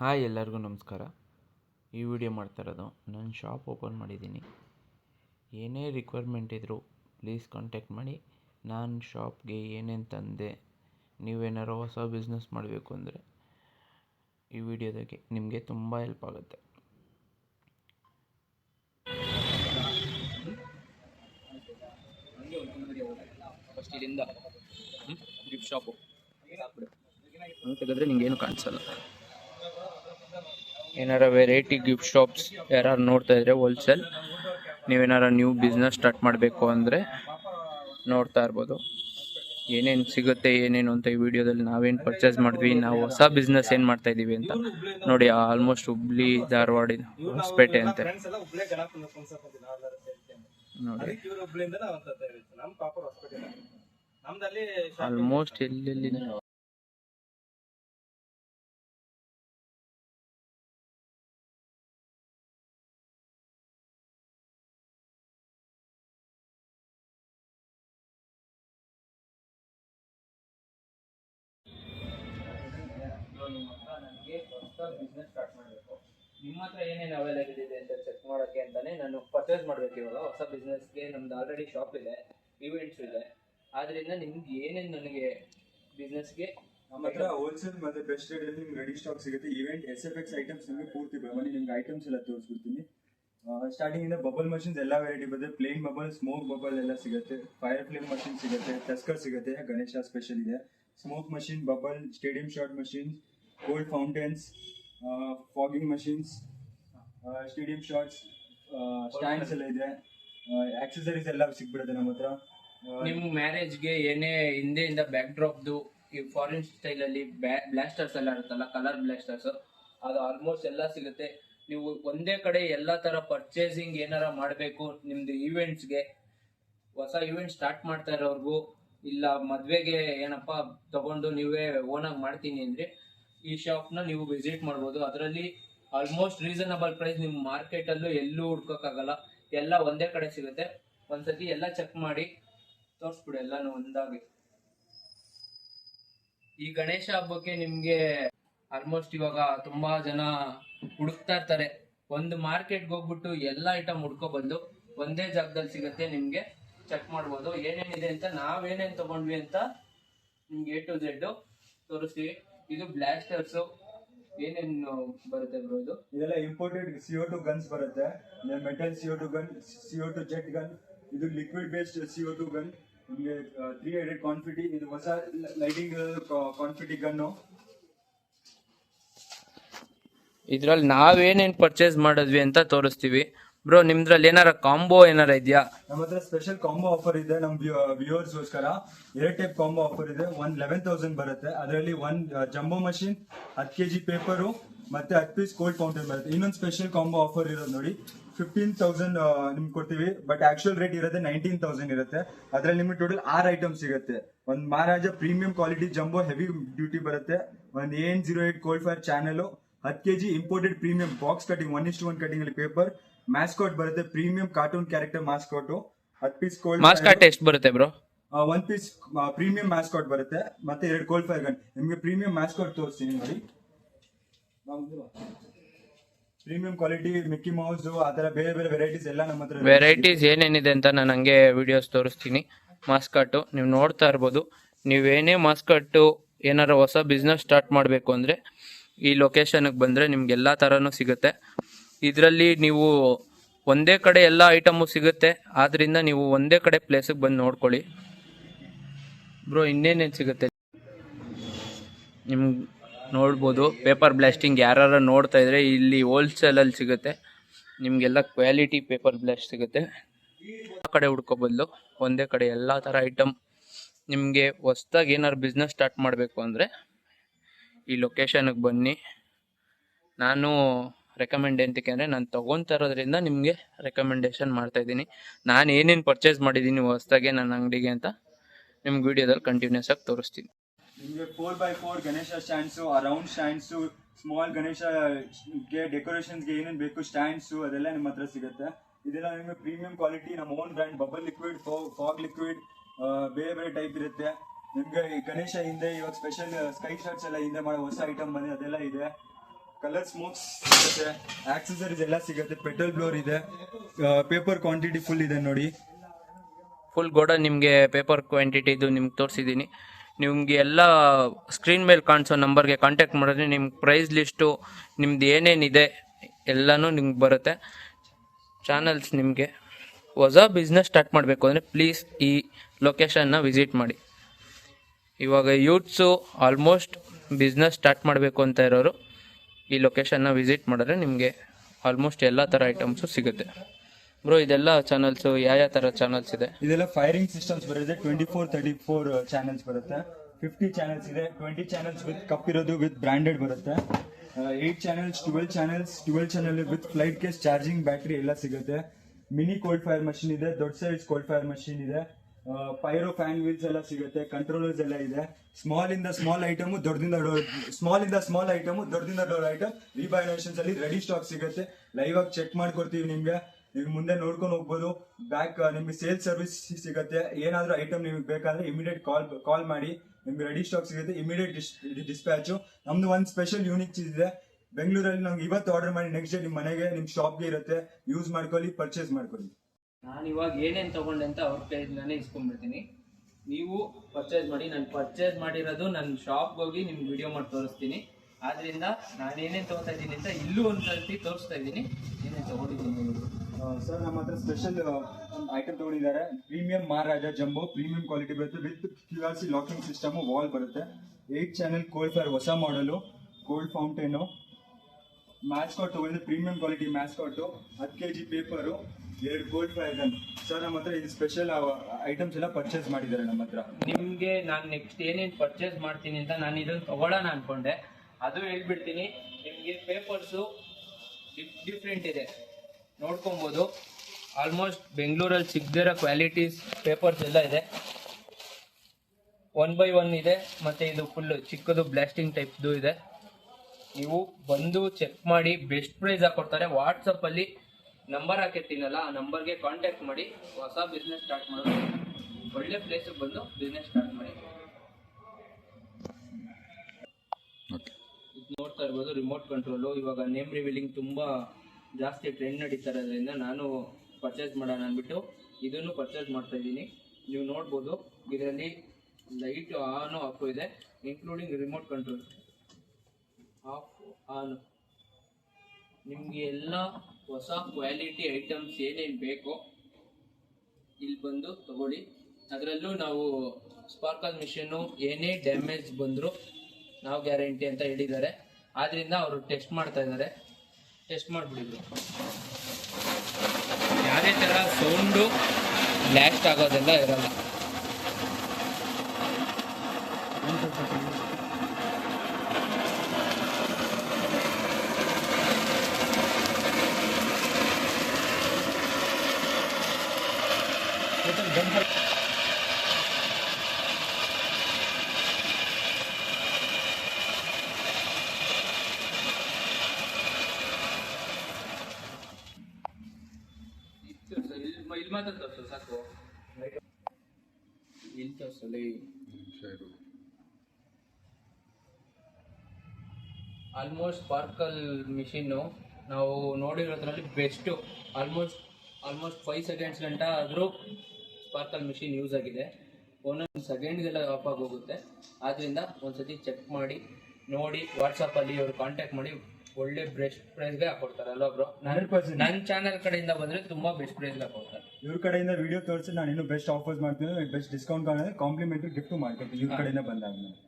Hi ಎಲ್ಲರಿಗೂ ನಮಸ್ಕಾರ. ಈ ವಿಡಿಯೋ ಮಾಡ್ತಾ ಇರೋದು ನಾನು ಶಾಪ್ ಓಪನ್ ಮಾಡಿದ್ದೀನಿ. ಏನೇ ರಿಕ್ವೈರ್ಮೆಂಟ್ ಇದ್ದರೂ ಪ್ಲೀಸ್ ಕಾಂಟ್ಯಾಕ್ಟ್ ಮಾಡಿ. ನಾನು ಶಾಪ್ಗೆ ಏನೇನು ತಂದೆ ನೀವೇನಾರು ಹೊಸ ಬಿಸ್ನೆಸ್ ಮಾಡಬೇಕು ಅಂದರೆ ಈ ವಿಡಿಯೋದಾಗೆ ನಿಮಗೆ ತುಂಬ ಹೆಲ್ಪ್ ಆಗುತ್ತೆ. ಫಸ್ಟ್ ಇಲ್ಲಿಂದ ಶಾಪು ತೆಗೆದ್ರೆ ಕಾಣಿಸಲ್ಲ. ಏನಾರ ವೆರೈಟಿ ಗಿಫ್ಟ್ ಶಾಪ್ಸ್ ಯಾರು ನೋಡ್ತಾ ಇದ್ರೆ ಹೋಲ್ಸೇಲ್ ನೀವೇನಾರ ನ್ಯೂ ಬಿಸ್ನೆಸ್ ಸ್ಟಾರ್ಟ್ ಮಾಡಬೇಕು ಅಂದರೆ ನೋಡ್ತಾ ಇರ್ಬೋದು. ಏನೇನು ಸಿಗುತ್ತೆ ಏನೇನು ಅಂತ ಈ ವಿಡಿಯೋದಲ್ಲಿ ನಾವೇನು ಪರ್ಚೇಸ್ ಮಾಡಿದ್ವಿ ನಾವು ಹೊಸ ಬಿಸ್ನೆಸ್ ಏನು ಮಾಡ್ತಾ ಇದ್ದೀವಿ ಅಂತ ನೋಡಿ ಆಲ್ಮೋಸ್ಟ್ ಹುಬ್ಳಿ ಧಾರವಾಡ ಹೊಸಪೇಟೆ ಅಂತ. ನೋಡಿ. ಆಲ್ಮೋಸ್ಟ್ ಇವ್ರು ಹುಬ್ಳಿಯಿಂದ ನಿಮ್ಮ ಅಂತ ನನಗೆ ನಮ್ಮ ಬಿಸ್ನೆಸ್ ಸ್ಟಾರ್ಟ್ ಮಾಡಬೇಕು. ನಿಮ್ಮ ಹತ್ರ ಏನೇನು ಅವೈಲೇಬಲ್ ಇದೆ ಅಂತ ಚೆಕ್ ಮಾಡೋಕ್ಕೆ ಅಂತಲೇ ನಾನು ಪರ್ಚೇಸ್ ಮಾಡಬೇಕು ಇವಾಗ. ಹೊಸ ಬಿಸ್ನೆಸ್ಗೆ ನಮ್ದು ಆಲ್ರೆಡಿ ಶಾಪ್ ಇದೆ ಇವೆಂಟ್ಸ್ ಇದೆ. ಆದ್ದರಿಂದ ನಿಮ್ಗೆ ಏನೇನು ನನಗೆ ಬಿಸ್ನೆಸ್ಗೆ ನಮ್ಮ ಹತ್ರ ಹೋಲ್ಸೇಲ್ ಮತ್ತೆ ಬೆಸ್ಟ್ ರೇಟ್ ನಿಮ್ಗೆ ರೆಡಿ ಸ್ಟಾಕ್ ಸಿಗುತ್ತೆ. Event S F X items ನಿಮಗೆ ಪೂರ್ತಿ ಬನ್ನಿ ನಿಮ್ಗೆ ಐಟಮ್ಸ್ ಎಲ್ಲ ತೋರಿಸ್ಬಿಡ್ತೀನಿ ಸ್ಟಾರ್ಟಿಂಗ್ ಇಂದ ಬಬಲ್ ಮಷಿನ್ಸ್ ಎಲ್ಲ ವೆರೈಟಿ ಬರುತ್ತೆ. ಪ್ಲೇನ್ ಬಬಲ್ ಸ್ಮೋಕ್ ಬಬಲ್ ಎಲ್ಲ ಸಿಗುತ್ತೆ. ಫೈರ್ ಫ್ಲೇಮ್ ಮಷಿನ್ ಸಿಗುತ್ತೆ. ಟಸ್ಕರ್ ಸಿಗುತ್ತೆ. ಗಣೇಶ ಸ್ಪೆಷಲ್ ಇದೆ. Smoke machine bubble stadium short machine cold fountains fogging machines stadium shorts stands ಎಲ್ಲ ಇದೆ. ಆಕ್ಸೆಸರೀಸ್ ಎಲ್ಲ ಸಿಗ್ಬಿಡುತ್ತೆ ನಮ್ಮ ಹತ್ರ. ಮ್ಯಾರೇಜ್ ನಿಮ್ ಮ್ಯಾರೇಜ್ಗೆ ಏನೇ ಹಿಂದೆಯಿಂದ ಬ್ಯಾಕ್ ಡ್ರಾಪ್ದು ಈ ಫಾರಿನ್ ಸ್ಟೈಲ್ ಅಲ್ಲಿ ಬ್ಲಾಸ್ಟರ್ಸ್ ಎಲ್ಲ ಇರುತ್ತಲ್ಲ ಕಲರ್ ಬ್ಲಾಸ್ಟರ್ಸ್ ಅದು ಆಲ್ಮೋಸ್ಟ್ ಎಲ್ಲ ಸಿಗುತ್ತೆ. ನೀವು ಒಂದೇ ಕಡೆ ಎಲ್ಲ ತರ ಪರ್ಚೇಸಿಂಗ್ ಏನಾರ ಮಾಡಬೇಕು ನಿಮ್ದು ಈವೆಂಟ್ಸ್ಗೆ ಹೊಸ ಇವೆಂಟ್ ಸ್ಟಾರ್ಟ್ ಮಾಡ್ತಾ ಇರೋರ್ಗು ಇಲ್ಲ ಮದ್ವೆಗೆ ಏನಪ್ಪಾ ತಗೊಂಡು ನೀವೇ ಓನಾಗಿ ಮಾಡ್ತೀನಿ ಅಂದ್ರೆ ಈ ಶಾಪ್ನ ನೀವು ವಿಸಿಟ್ ಮಾಡಬಹುದು ಅದರಲ್ಲಿ ಆಲ್ಮೋಸ್ಟ್ ರೀಸನಬಲ್ ಪ್ರೈಸ್ ನಿಮ್ ಮಾರ್ಕೆಟ್ ಅಲ್ಲೂ ಎಲ್ಲೂ ಹುಡ್ಕೋಕ್ಕಾಗಲ್ಲ. ಎಲ್ಲ ಒಂದೇ ಕಡೆ ಸಿಗುತ್ತೆ. ಒಂದ್ಸತಿ ಎಲ್ಲ ಚೆಕ್ ಮಾಡಿ ತೋರಿಸ್ಬಿಡಿ, ಎಲ್ಲಾನು ಒಂದಾಗಿ. ಈ ಗಣೇಶ ಹಬ್ಬಕ್ಕೆ ನಿಮ್ಗೆ ಆಲ್ಮೋಸ್ಟ್ ಇವಾಗ ತುಂಬಾ ಜನ ಹುಡುಕ್ತಾ ಇರ್ತಾರೆ. ಒಂದು ಮಾರ್ಕೆಟ್ಗೆ ಹೋಗ್ಬಿಟ್ಟು ಎಲ್ಲ ಐಟಮ್ ಹುಡ್ಕೊ ಬಂದು ಒಂದೇ ಜಾಗದಲ್ಲಿ ಸಿಗುತ್ತೆ ನಿಮ್ಗೆ ಚೆಕ್ ಮಾಡ್ಬೋದು. ಏನೇನಿದೆ ಅಂತ ನಾವೇನೇನ್ ತಗೊಂಡ್ವಿ ಅಂತ ನಿಮ್ಗೆ ಎ ಟು ಝೆಡ್ ತೋರಿಸ್ತೀವಿ. ಇದು ಬ್ಲಾಸ್ಟರ್ಸ್. ಏನೇನು ಬರುತ್ತೆ ಬ್ರೋ ಇದು? ಇದೆಲ್ಲ ಇಂಪೋರ್ಟೆಡ್ ಸಿಒ ಟು ಗನ್ಸ್ ಬರುತ್ತೆ. Metal CO two gun CO two jet gun ಇದು liquid based CO two gun ನಿಮಗೆ ತ್ರೀ ಹಂಡ್ರೆಡ್ ಕಾನ್ಫಿಟಿ ಇದು ಹೊಸ ಲೈಟಿಂಗ್ ಕಾನ್ಫಿಟಿ ಗನ್ನು ಇದ್ರಲ್ಲಿ ನಾವೇನೇನು ಪರ್ಚೇಸ್ ಮಾಡಿದ್ವಿ ಅಂತ ತೋರಿಸ್ತೀವಿ. ಬ್ರೋ ನಿಮ್ದ್ರಲ್ಲಿ ಏನಾರ ಕಾಂಬೋ ಏನಾರ ಇದೆಯಾ? ನಮ್ಮ ಹತ್ರ ಸ್ಪೆಷಲ್ ಕಾಂಬೋ ಆಫರ್ ಇದೆ ನಮ್ಮ ವ್ಯೂವರ್ಸ್ ಗೋಸ್ಕರ ಎರಡು ಟೈಪ್ ಕಾಂಬೋ ಆಫರ್ ಇದೆ. ಒನ್ ಲೆವೆನ್ ತೌಸಂಡ್ ಬರುತ್ತೆ. ಅದರಲ್ಲಿ ಒನ್ ಜಂಬೋ ಮಷಿನ್ ಹತ್ತು ಕೆ ಜಿ ಪೇಪರು ಮತ್ತೆ ಹತ್ತು ಪೀಸ್ ಕೋಲ್ಡ್ ಫೌಂಟೇನ್ ಬರುತ್ತೆ. ಇನ್ನೊಂದು ಸ್ಪೆಷಲ್ ಕಾಂಬೋ ಆಫರ್ ಇರೋದು ನೋಡಿ. ಫಿಫ್ಟೀನ್ ತೌಸಂಡ್ ನಿಮ್ಗೆ ಕೊಡ್ತೀವಿ. ಬಟ್ ಆಕ್ಚುಯಲ್ ರೇಟ್ ಇರುತ್ತೆ ನೈನ್ಟೀನ್ ತೌಸಂಡ್ ಇರುತ್ತೆ. ಅದರಲ್ಲಿ ನಿಮ್ಗೆ ಟೋಟಲ್ ಆರ್ ಐಟಮ್ ಸಿಗುತ್ತೆ. ಒಂದು Maharaja premium quality jumbo heavy duty ಬರುತ್ತೆ. ಒಂದು ಏನ್ zero eight cold fire channel ಹತ್ತು K G imported premium box cutting one ಇಷ್ಟು ಒನ್ ಕಟಿಂಗ್ ಅಲ್ಲಿ ಪೇಪರ್ ಮ್ಯಾಸ್ಕಾಟ್ ಬರುತ್ತೆ ಪ್ರೀಮಿಯಂ ಕಾರ್ಟೂನ್ ಕ್ಯಾರೆಕ್ಟರ್ ಮಾಸ್ಕೋಟು ಹತ್ತು ಪೀಸ್ ಕೋಲ್ಡ್ ಮಾಸ್ಕಾಟ್ ಎಷ್ಟು ಬರುತ್ತೆ bro one piece premium mascot ಬರುತ್ತೆ ಮತ್ತೆ ಎರಡು ಕೋಲ್ಡ್ ಫೈರ್ ಗನ್ ನಿಮಗೆ ಪ್ರೀಮಿಯಂ ಮ್ಯಾಸ್ಕೋಟ್ ತೋರಿಸ್ತೀನಿ ನೋಡಿ. ಪ್ರೀಮಿಯಂ ಕ್ವಾಲಿಟಿ ಮಿಕ್ಕಿ ಮೌಸ್ ಆ ತರ ಬೇರೆ ಬೇರೆ ವೆರೈಟೀಸ್ ಎಲ್ಲ ನಮ್ಮ ಹತ್ರ ವೆರೈಟೀಸ್ ಏನೇನಿದೆ ಅಂತ ನಾನು ಹಂಗೆ ವಿಡಿಯೋಸ್ ತೋರಿಸ್ತೀನಿ. ಮಾಸ್ಕಟ್ಟು ನೀವು ನೋಡ್ತಾ ಇರ್ಬೋದು. ನೀವೇನೇ ಮಾಸ್ಕಟ್ಟು ಏನಾರ ಹೊಸ ಬಿಸ್ನೆಸ್ ಸ್ಟಾರ್ಟ್ ಮಾಡಬೇಕು ಅಂದರೆ ಈ ಲೊಕೇಶನ್ಗೆ ಬಂದರೆ ನಿಮ್ಗೆ ಎಲ್ಲ ಥರನೂ ಸಿಗುತ್ತೆ. ಇದರಲ್ಲಿ ನೀವು ಒಂದೇ ಕಡೆ ಎಲ್ಲ ಐಟಮು ಸಿಗುತ್ತೆ. ಆದ್ರಿಂದ ನೀವು ಒಂದೇ ಕಡೆ ಪ್ಲೇಸಿಗೆ ಬಂದು ನೋಡ್ಕೊಳ್ಳಿ. ಬ್ರೋ ಇನ್ನೇನೇನು ಸಿಗುತ್ತೆ? ನಿಮ್ಗೆ ನೋಡ್ಬೋದು ಪೇಪರ್ ಬ್ಲಾಸ್ಟಿಂಗ್ ಯಾರು ನೋಡ್ತಾ ಇದ್ರೆ ಇಲ್ಲಿ ಹೋಲ್ಸೇಲಲ್ಲಿ ಸಿಗುತ್ತೆ. ನಿಮಗೆಲ್ಲ ಕ್ವಾಲಿಟಿ ಪೇಪರ್ ಬ್ಲಾಸ್ಟ್ ಸಿಗುತ್ತೆ. ಆ ಕಡೆ ಹುಡ್ಕೋಬದಲು ಒಂದೇ ಕಡೆ ಎಲ್ಲ ಥರ ಐಟಮ್ ನಿಮಗೆ ಹೊಸ್ದಾಗಿ ಏನಾದ್ರು ಬಿಸ್ನೆಸ್ ಸ್ಟಾರ್ಟ್ ಮಾಡಬೇಕು ಅಂದರೆ ಈ ಲೊಕೇಶನ್ಗೆ ಬನ್ನಿ. ನಾನು ರೆಕಮೆಂಡ್ ಎಂತಕ್ಕೆ ಅಂದರೆ ನಾನು ತೊಗೊತಾ ಇರೋದ್ರಿಂದ ನಿಮಗೆ ರೆಕಮೆಂಡೇಶನ್ ಮಾಡ್ತಾ ಇದ್ದೀನಿ. ನಾನು ಏನೇನು ಪರ್ಚೇಸ್ ಮಾಡಿದ್ದೀನಿ ಹೊಸ್ದಾಗೆ ನನ್ನ ಅಂಗಡಿಗೆ ಅಂತ ನಿಮ್ಗೆ ವಿಡಿಯೋದಲ್ಲಿ ಕಂಟಿನ್ಯೂಸ್ ಆಗಿ ತೋರಿಸ್ತೀನಿ. ನಿಮಗೆ four by four Ganesha stands around stands small ಗಣೇಶಗೆ ಡೆಕೋರೇಷನ್ಸ್ಗೆ ಏನೇನು ಬೇಕು ಸ್ಟ್ಯಾಂಡ್ಸು ಅದೆಲ್ಲ ನಿಮ್ಮ ಹತ್ರ ಸಿಗುತ್ತೆ. ಇದೆಲ್ಲ ನಿಮಗೆ ಪ್ರೀಮಿಯಂ ಕ್ವಾಲಿಟಿ ನಮ್ಮ own brand bubble liquid fog liquid ಬೇರೆ ಬೇರೆ ಟೈಪ್ ಇರುತ್ತೆ. ನಿಮಗೆ ಗಣೇಶ ಹಿಂದೆ ಇವಾಗ ಸ್ಪೆಷಲ್ ಸ್ಕೈ ಶಾರ್ಟ್ಸ್ ಎಲ್ಲ ಹಿಂದೆ ಮಾಡೋ ಹೊಸ ಐಟಮ್ ಬಂದಿದೆ ಅದೆಲ್ಲ ಇದೆ. ಕಲರ್ ಸ್ಮೋಕ್ಸ್ ಸಿಗುತ್ತೆ ಆಕ್ಸೆಸರೀಸ್ ಎಲ್ಲ ಸಿಗುತ್ತೆ ಪೆಟ್ರೋಲ್ ಬ್ಲೋರ್ ಇದೆ ಪೇಪರ್ ಕ್ವಾಂಟಿಟಿ ಫುಲ್ ಇದೆ ನೋಡಿ. ಫುಲ್ ಗೋಡನ್ ನಿಮಗೆ ಪೇಪರ್ ಕ್ವಾಂಟಿಟಿದು ನಿಮ್ಗೆ ತೋರಿಸಿದ್ದೀನಿ ನಿಮಗೆ ಎಲ್ಲ ಸ್ಕ್ರೀನ್ ಮೇಲೆ ಕಾಣಿಸೋ ನಂಬರ್ಗೆ ಕಾಂಟ್ಯಾಕ್ಟ್ ಮಾಡಿದ್ರೆ ನಿಮ್ಗೆ ಪ್ರೈಸ್ ಲಿಸ್ಟು ನಿಮ್ದು ಏನೇನಿದೆ, ಎಲ್ಲನೂ ನಿಮ್ಗೆ ಬರುತ್ತೆ. ಚಾನಲ್ಸ್ ನಿಮಗೆ. ಹೊಸ ಬಿಸ್ನೆಸ್ ಸ್ಟಾರ್ಟ್ ಮಾಡಬೇಕು ಅಂದರೆ ಪ್ಲೀಸ್ ಈ ಲೊಕೇಶನ್ನ ವಿಸಿಟ್ ಮಾಡಿ. ಇವಾಗ ಯೂತ್ಸು ಆಲ್ಮೋಸ್ಟ್ ಬಿಸ್ನೆಸ್ ಸ್ಟಾರ್ಟ್ ಮಾಡಬೇಕು ಅಂತ ಇರೋರು. ಈ ಲೊಕೇಶನ್ನ ವಿಸಿಟ್ ಮಾಡಿದ್ರೆ ನಿಮಗೆ ಆಲ್ಮೋಸ್ಟ್ ಎಲ್ಲ ಥರ ಐಟಮ್ಸು ಸಿಗುತ್ತೆ. ಬ್ರೋ ಇದೆಲ್ಲ ಚಾನಲ್ಸು ಯಾವ ಯಾವ ಥರ ಚಾನಲ್ಸ್ ಇದೆ? ಇದೆಲ್ಲ ಫೈರಿಂಗ್ ಸಿಸ್ಟಮ್ಸ್ ಬರುತ್ತೆ twenty four thirty four channels ಬರುತ್ತೆ. ಫಿಫ್ಟಿ ಚಾನಲ್ಸ್ ಇದೆ ಟ್ವೆಂಟಿ ಚಾನಲ್ಸ್ ವಿತ್ ಕಪ್ ಇರೋದು ವಿತ್ ಬ್ರ್ಯಾಂಡೆಡ್ ಬರುತ್ತೆ. Eight channels twelve channels twelve channel with flight case charging battery ಎಲ್ಲ ಸಿಗುತ್ತೆ. ಮಿನಿ ಕೋಲ್ಡ್ ಫೈರ್ ಮಷಿನ್ ಇದೆ, ದೊಡ್ಡ ಸೈಜ್ ಕೋಲ್ಡ್ ಫೈರ್ ಮಷಿನ್ ಇದೆ. Pyro, fan, wheels ಎಲ್ಲ ಸಿಗುತ್ತೆ ಕಂಟ್ರೋಲರ್ಸ್ ಎಲ್ಲ ಇದೆ. ಸ್ಮಾಲ್ ಇಂದ ಸ್ಮಾಲ್ ಐಟಮ್ ದೊಡ್ಡದಿಂದ ಸ್ಮಾಲ್ ಇಂದ ಸ್ಮಾಲ್ ಐಟಮ್ ದೊಡ್ಡದಿಂದ ದೊಡ್ಡ ಐಟಮ್ ರಿಬೈನೇಷನ್ಸ್ ಅಲ್ಲಿ ರೆಡಿ ಸ್ಟಾಕ್ ಸಿಗುತ್ತೆ. ಲೈವ್ ಆಗಿ ಚೆಕ್ ಮಾಡ್ಕೊಡ್ತೀವಿ ನಿಮ್ಗೆ. ನೀವು ಮುಂದೆ ನೋಡ್ಕೊಂಡು ಹೋಗ್ಬೋದು. ಬ್ಯಾಕ್ ನಿಮ್ಗೆ ಸೇಲ್ ಸರ್ವಿಸ್ ಸಿಗುತ್ತೆ. ಏನಾದರೂ ಐಟಮ್ ನಿಮಗೆ ಬೇಕಾದ್ರೆ ಇಮಿಡಿಯೇಟ್ ಕಾಲ್ ಕಾಲ್ ಮಾಡಿ. ನಿಮ್ಗೆ ರೆಡಿ ಸ್ಟಾಕ್ ಸಿಗುತ್ತೆ. ಇಮಿಡಿಯೇಟ್ ಡಿಸ್ ಡಿಸ್ಪ್ಯಾಚು ನಮ್ದು ಒಂದು ಸ್ಪೆಷಲ್ ಯೂನಿಕ್ ಚೀಸ್ ಇದೆ. ಬೆಂಗಳೂರಲ್ಲಿ ನಮ್ಗೆ ಇವತ್ತು ಆರ್ಡರ್ ಮಾಡಿ ನೆಕ್ಸ್ಟ್ ಡೇ ನಿಮ್ಮ ಮನೆಗೆ ನಿಮ್ಮ ಶಾಪ್ಗೆ ಇರುತ್ತೆ. ಯೂಸ್ ಮಾಡ್ಕೊಳ್ಳಿ ಪರ್ಚೇಸ್ ಮಾಡ್ಕೊಳ್ಳಿ. ನಾನು ಇವಾಗ ಏನೇನು ತಗೊಂಡೆ ಅಂತ ಅವ್ರ ಕೈಯಿಂದಾನೇ ಇಸ್ಕೊಂಡ್ಬಿಡ್ತೀನಿ. ನೀವು ಪರ್ಚೇಸ್ ಮಾಡಿ, ನಾನು ಪರ್ಚೇಸ್ ಮಾಡಿರೋದು ನನ್ನ ಶಾಪ್ಗೆ ಹೋಗಿ ನಿಮ್ಗೆ ವಿಡಿಯೋ ಮಾಡಿ ತೋರಿಸ್ತೀನಿ. ಆದ್ದರಿಂದ ನಾನು ಏನೇನು ತೊಗೊತಾ ಇದ್ದೀನಿ ಅಂತ ಇಲ್ಲೂ ಒಂದು ಸರ್ತಿ ತೋರಿಸ್ತಾ ಇದ್ದೀನಿ. ಏನೇನು ತೊಗೊಂಡಿದ್ದೀನಿ ಸರ್ ನಮ್ಮ ಹತ್ರ special item ತೊಗೊಂಡಿದ್ದಾರೆ. Premium Maharaja jumbo premium quality ಬರುತ್ತೆ. With Q locking system wall ಬರುತ್ತೆ. ಏಟ್ ಚಾನೆಲ್ ಕೋಲ್ಡ್ ಫೈರ್ ಹೊಸ ಮಾಡಲು ಕೋಲ್ಡ್ ಫೌಂಟೇನು ಮ್ಯಾಸ್ಕಾಟ್ ತೊಗೊಂಡಿದ್ದು ಪ್ರೀಮಿಯಂ ಕ್ವಾಲಿಟಿ ಮ್ಯಾಸ್ಕಾಟು ಹತ್ತು ಕೆ ಜಿ ಪೇಪರು ಎರಡು ಕೋಟಿ ರೂಪಾಯಿ ಐಟಮ್ ಸರ್ ನಮ್ಮ ಹತ್ರ ಇದು ಸ್ಪೆಷಲ್ ಐಟಮ್ಸ್ ಎಲ್ಲ ಪರ್ಚೇಸ್ ಮಾಡಿದ್ದಾರೆ ನಮ್ಮ ಹತ್ರ. ನಿಮಗೆ ನಾನು ನೆಕ್ಸ್ಟ್ ಏನೇನು ಪರ್ಚೇಸ್ ಮಾಡ್ತೀನಿ ಅಂತ ನಾನು ಇದನ್ನು ತಗೊಳ್ಳೋಣ ಅನ್ಕೊಂಡೆ. ಅದು ಹೇಳ್ಬಿಡ್ತೀನಿ. ನಿಮಗೆ ಪೇಪರ್ಸು ಡಿಫ್ರೆಂಟ್ ಇದೆ. ನೋಡ್ಕೊಬೋದು. ಆಲ್ಮೋಸ್ಟ್ ಬೆಂಗಳೂರಲ್ಲಿ ಸಿಗದಿರೋ ಕ್ವಾಲಿಟೀಸ್ ಪೇಪರ್ಸ್ ಎಲ್ಲ ಇದೆ. ಒನ್ ಬೈ ಒನ್ ಇದೆ. ಮತ್ತು ಇದು ಫುಲ್ಲು ಚಿಕ್ಕದು ಬ್ಲಾಸ್ಟಿಂಗ್ ಟೈಪ್ದು ಇದೆ. ನೀವು ಬಂದು ಚೆಕ್ ಮಾಡಿ ಬೆಸ್ಟ್ ಪ್ರೈಸ್ ಹಾಕೊಡ್ತಾರೆ. ವಾಟ್ಸಪ್ಪಲ್ಲಿ ನಂಬರ್ ಹಾಕಿರ್ತೀನಲ್ಲ ಆ ನಂಬರ್ಗೆ ಕಾಂಟ್ಯಾಕ್ಟ್ ಮಾಡಿ ಹೊಸ ಬಿಸ್ನೆಸ್ ಸ್ಟಾರ್ಟ್ ಮಾಡೋದು. ಒಳ್ಳೆ ಪ್ಲೇಸಿಗೆ ಬಂದು ಬಿಸ್ನೆಸ್ ಸ್ಟಾರ್ಟ್ ಮಾಡಿ. ಇದು ನೋಡ್ತಾ ಇರ್ಬೋದು ರಿಮೋಟ್ ಕಂಟ್ರೋಲು ಇವಾಗ ನೇಮ್ ರಿವೀಲಿಂಗ್ ತುಂಬ ಜಾಸ್ತಿ ಟ್ರೆಂಡ್ ನಡೀತಾ ಇರೋದ್ರಿಂದ ನಾನು ಪರ್ಚೇಸ್ ಮಾಡೋಣ ಅಂದ್ಬಿಟ್ಟು ಇದನ್ನು ಪರ್ಚೇಸ್ ಮಾಡ್ತಾ ಇದ್ದೀನಿ. ನೀವು ನೋಡ್ಬೋದು ಇದರಲ್ಲಿ ಲೈಟ್ ಆನು ಆಫು ಇದೆ including remote control off on ನಿಮಗೆ ಎಲ್ಲ ಹೊಸ ಕ್ವಾಲಿಟಿ ಐಟಮ್ಸ್ ಏನೇನು ಬೇಕೋ ಇಲ್ಲಿ ಬಂದು ತಗೊಳ್ಳಿ. ಅದರಲ್ಲೂ ನಾವು ಸ್ಪಾರ್ಕಲ್ ಮಿಷನ್ನು ಏನೇ ಡ್ಯಾಮೇಜ್ ಬಂದರೂ ನಾವು ಗ್ಯಾರಂಟಿ ಅಂತ ಹೇಳಿದ್ದಾರೆ. ಆದ್ದರಿಂದ ಅವರು ಟೆಸ್ಟ್ ಮಾಡ್ತಾ ಇದ್ದಾರೆ. ಟೆಸ್ಟ್ ಮಾಡಿಬಿಡಿದ್ರು. ಯಾವುದೇ ಥರ ಸೌಂಡು ಬ್ಲ್ಯಾಸ್ಟ್ ಆಗೋದೆಲ್ಲ ಇರಲ್ಲ. ಇಲ್ಲಿ ಸಾಕು ಇಲ್ಲಿ ಆಲ್ಮೋಸ್ಟ್ ಸ್ಪಾರ್ಕಲ್ ಮಿಷಿನ್ನು ನಾವು ನೋಡಿರೋದ್ರಲ್ಲಿ best. Almost almost five seconds ಗಂಟ ಆದರೂ ಸ್ಪಾರ್ಕಲ್ ಮಿಷಿನ್ ಯೂಸ್ ಆಗಿದೆ. ಒಂದೊಂದು ಸೆಕೆಂಡ್ಗೆಲ್ಲ ಆಫ್ ಆಗೋಗುತ್ತೆ ಆದ್ದರಿಂದ ಒಂದ್ಸತಿ ಚೆಕ್ ಮಾಡಿ ನೋಡಿ ವಾಟ್ಸಪ್ಪಲ್ಲಿ ಇವ್ರು ಕಾಂಟ್ಯಾಕ್ಟ್ ಮಾಡಿ ಒಳ್ಳೆ ಬೆಸ್ಟ್ ಪ್ರೈಸ್ಗೆ ಹಾಕೊಡ್ತಾರೆ ಅಲ್ವಾ ಬ್ರೋ ಹಂಡ್ರೆಡ್ ಪರ್ಸೆಂಟ್ ನನ್ನ ಚಾನಲ್ ಕಡೆಯಿಂದ ಬಂದರೆ ತುಂಬಾ ಬೆಸ್ಟ್ ಪ್ರೈಸ್ಗೆ ಹಾಕೊಡ್ತಾರೆ. ಇವ್ರ ಕಡೆಯಿಂದ ವಿಡಿಯೋ ತೋರಿಸಿ ನಾನು ಇನ್ನೂ ಬೆಸ್ಟ್ ಆಫರ್ಸ್ ಮಾಡ್ತೀನಿ. ಬೆಸ್ಟ್ ಡಿಸ್ಕೌಂಟ್ ಕಾಣಿದ್ರೆ ಕಾಂಪ್ಲಿಮೆಂಟ್ರಿ ಗಿಫ್ಟ್ ಮಾಡ್ಕೊಡ್ತೀನಿ ಇವ್ರ ಕಡೆಯಿಂದ ಬಂದಾದ್ಮೇಲೆ.